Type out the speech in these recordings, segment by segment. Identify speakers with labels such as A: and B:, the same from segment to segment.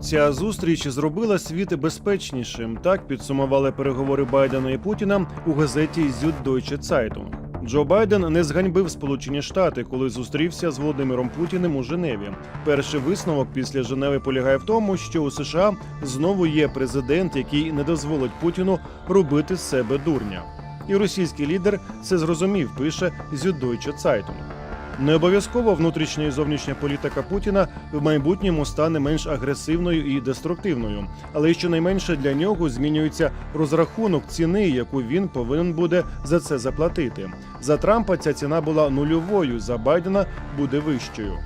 A: Ця зустріч зробила світ безпечнішим. Так підсумували переговори Байдена і Путіна у газеті Süddeutsche Zeitung. Джо Байден не зганьбив Сполучені Штати, коли зустрівся з Володимиром Путіним у Женеві. Перший висновок після Женеви полягає в тому, що у США знову є президент, який не дозволить Путіну робити з себе дурня. І російський лідер це зрозумів, пише Süddeutsche Zeitung. Не обов'язково внутрішня і зовнішня політика Путіна в майбутньому стане менш агресивною і деструктивною, але щонайменше для нього змінюється розрахунок ціни, яку він повинен буде за це заплатити. За Трампа ця ціна була нульовою, за Байдена буде вищою.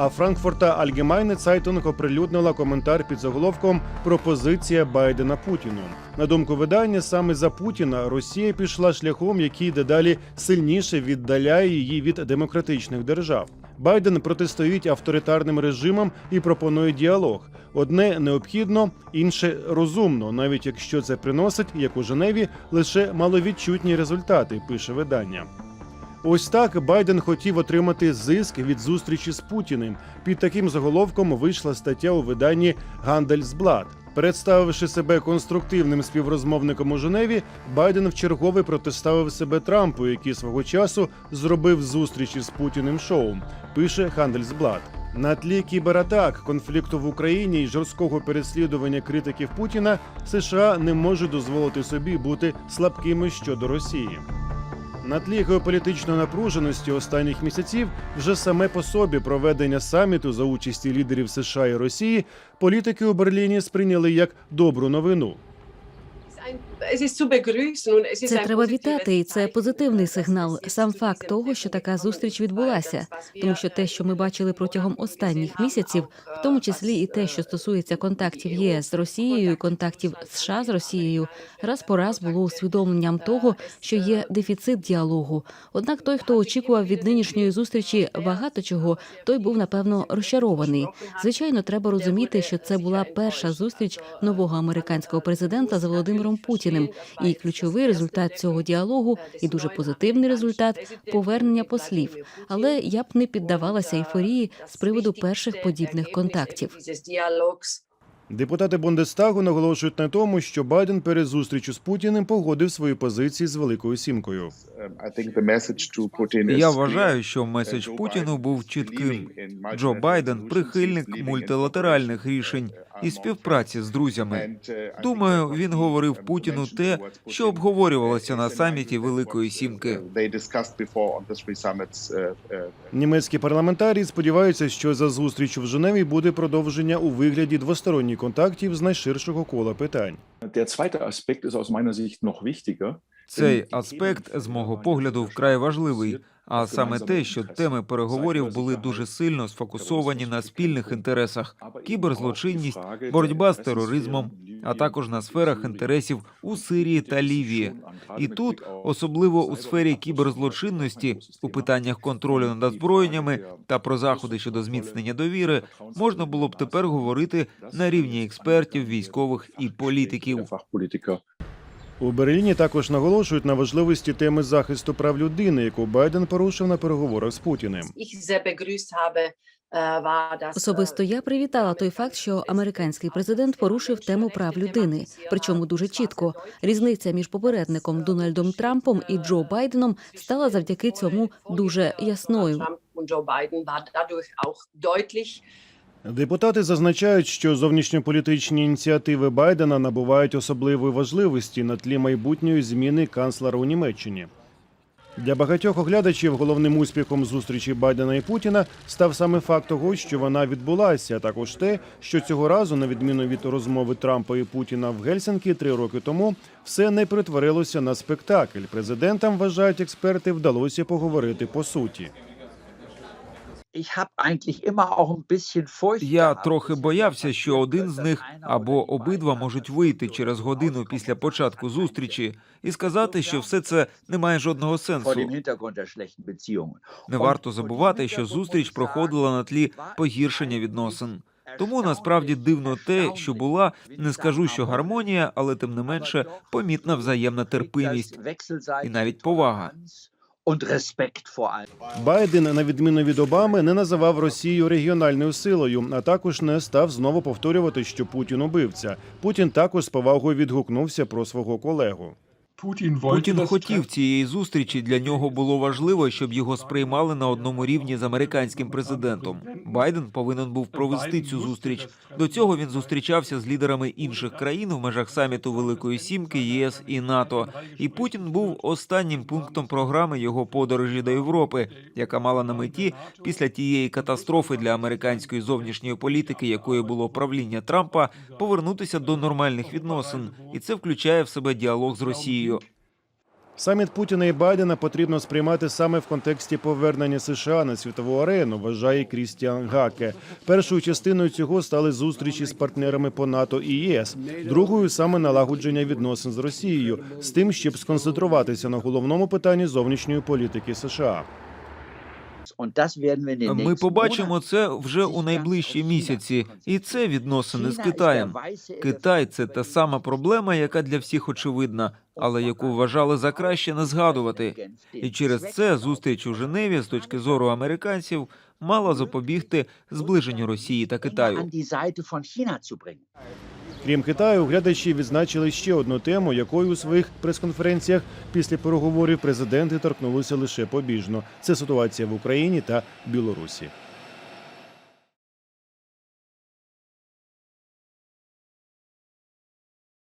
A: А Франкфурта Allgemeine Zeitung оприлюднила коментар під заголовком Пропозиція Байдена Путіну. На думку видання, саме за Путіна Росія пішла шляхом, який дедалі сильніше віддаляє її від демократичних держав. Байден протистоїть авторитарним режимам і пропонує діалог. Одне необхідно, інше розумно, навіть якщо це приносить, як у Женеві, лише маловідчутні результати, пише видання. Ось так Байден хотів отримати зиск від зустрічі з Путіним. Під таким заголовком вийшла стаття у виданні Гандельсблад. Представивши себе конструктивним співрозмовником у Женеві, Байден вчергове протиставив себе Трампу, який свого часу зробив зустрічі з Путіним шоу. Пише Гандельсблад. На тлі кібератак, конфлікту в Україні і жорсткого переслідування критиків Путіна США не можуть дозволити собі бути слабкими щодо Росії. На тлі геополітичної напруженості останніх місяців вже саме по собі проведення саміту за участі лідерів США і Росії політики у Берліні сприйняли як добру новину.
B: Це треба вітати, і це позитивний сигнал. Сам факт того, що така зустріч відбулася, тому що те, що ми бачили протягом останніх місяців, в тому числі і те, що стосується контактів ЄС з Росією, і контактів США з Росією, раз по раз було усвідомленням того, що є дефіцит діалогу. Однак той, хто очікував від нинішньої зустрічі багато чого, той був напевно розчарований. Звичайно, треба розуміти, що це була перша зустріч нового американського президента з Володимиром Путіним, і ключовий результат цього діалогу, і дуже позитивний результат повернення послів. Але я б не піддавалася ейфорії з приводу перших подібних контактів.
A: Депутати Бундестагу наголошують на тому, що Байден перед зустрічю з Путіним погодив свої позиції з Великою Сімкою.
C: Я вважаю, що меседж Путіну був чітким. Джо Байден прихильник мультилатеральних рішень і співпраці з друзями. Думаю, він говорив Путіну те, що обговорювалося на саміті Великої Сімки.
A: Німецькі парламентарії сподіваються, що за зустріч в Женеві буде продовження у вигляді двосторонніх контактів з найширшого кола питань.
C: Цей аспект, з мого погляду, вкрай важливий. А саме те, що теми переговорів були дуже сильно сфокусовані на спільних інтересах: кіберзлочинність, боротьба з тероризмом, а також на сферах інтересів у Сирії та Лівії. І тут, особливо у сфері кіберзлочинності, у питаннях контролю над озброєннями та про заходи щодо зміцнення довіри, можна було б тепер говорити на рівні експертів, військових і політиків.
A: У Берліні також наголошують на важливості теми захисту прав людини, яку Байден порушив на переговорах з Путіним.
B: Особисто я привітала той факт, що американський президент порушив тему прав людини, причому дуже чітко. Різниця між попередником Дональдом Трампом і Джо Байденом стала завдяки цьому дуже ясною.
A: Депутати зазначають, що зовнішньополітичні ініціативи Байдена набувають особливої важливості на тлі майбутньої зміни канцлера у Німеччині. Для багатьох оглядачів головним успіхом зустрічі Байдена і Путіна став саме факт того, що вона відбулася, а також те, що цього разу, на відміну від розмови Трампа і Путіна в Гельсінкі три роки тому, все не перетворилося на спектакль. Президентам вважають експерти, вдалося поговорити по суті.
C: Я трохи боявся, що один з них або обидва можуть вийти через годину після початку зустрічі і сказати, що все це не має жодного сенсу. Не варто забувати, що зустріч проходила на тлі погіршення відносин. Тому насправді дивно те, що була, не скажу, що гармонія, але тим не менше помітна взаємна терпимість і навіть повага.
A: Байден, на відміну від Обами, не називав Росію регіональною силою, а також не став знову повторювати, що Путін убивця. Путін також з повагою відгукнувся про свого колегу.
C: Путін хотів цієї зустрічі. Для нього було важливо, щоб його сприймали на одному рівні з американським президентом. Байден повинен був провести цю зустріч. До цього він зустрічався з лідерами інших країн в межах саміту Великої Сімки, ЄС і НАТО. І Путін був останнім пунктом програми його подорожі до Європи, яка мала на меті після тієї катастрофи для американської зовнішньої політики, якою було правління Трампа, повернутися до нормальних відносин, і це включає в себе діалог з Росією.
A: Саміт Путіна і Байдена потрібно сприймати саме в контексті повернення США на світову арену, вважає Крістіан Гаке. Першою частиною цього стали зустрічі з партнерами по НАТО і ЄС. Другою саме налагодження відносин з Росією, з тим, щоб сконцентруватися на головному питанні зовнішньої політики США.
C: Ми побачимо це вже у найближчі місяці, і це відносини з Китаєм. Китай це та сама проблема, яка для всіх очевидна, але яку вважали за краще не згадувати. І через це зустріч у Женеві з точки зору американців мала запобігти зближенню Росії та Китаю.
A: Крім Китаю, глядачі відзначили ще одну тему, якою у своїх прес-конференціях після переговорів президенти торкнулися лише побіжно. Це ситуація в Україні та Білорусі.